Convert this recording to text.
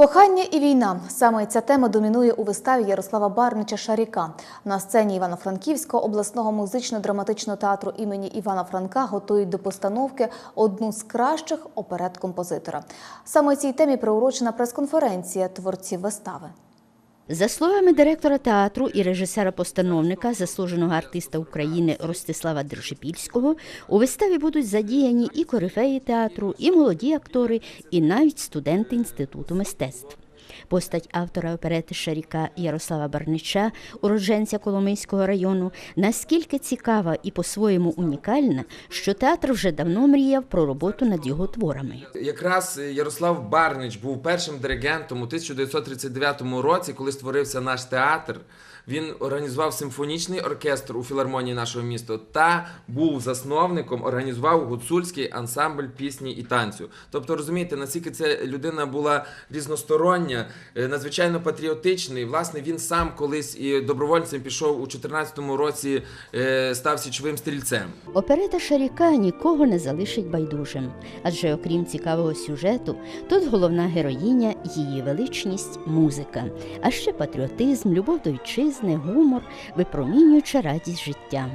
Кохання і війна саме ця тема домінує у виставі Ярослава Барнича Шаріка. На сцені Івано-Франківського обласного музично-драматичного театру імені Івана Франка готують до постановки одну з кращих оперет композитора. Саме цій темі приурочена прес-конференція творців вистави. За словами директора театру і режисера-постановника, заслуженого артиста України Ростислава Держипільського, у виставі будуть задіяні і корифеї театру, і молоді актори, і навіть студенти інституту мистецтв. Постать автора оперети Шаріка Ярослава Барнича, уродженця Коломийського району, наскільки цікава і по-своєму унікальна, що театр вже давно мріяв про роботу над його творами. Якраз Ярослав Барнич був першим диригентом у 1939 році, коли створився наш театр. Він організував симфонічний оркестр у філармонії нашого міста та був засновником, організував гуцульський ансамбль пісні і танцю. Тобто, розумієте, наскільки ця людина була різностороння, надзвичайно патріотичний. Власне, він сам колись і добровольцем пішов у 14-му році, е, став січовим стрільцем. Оперета Шаріка нікого не залишить байдужим, адже окрім цікавого сюжету, тут головна героїня її величність музика, а ще патріотизм, любов до вітчизни, гумор, випромінююча радість життя.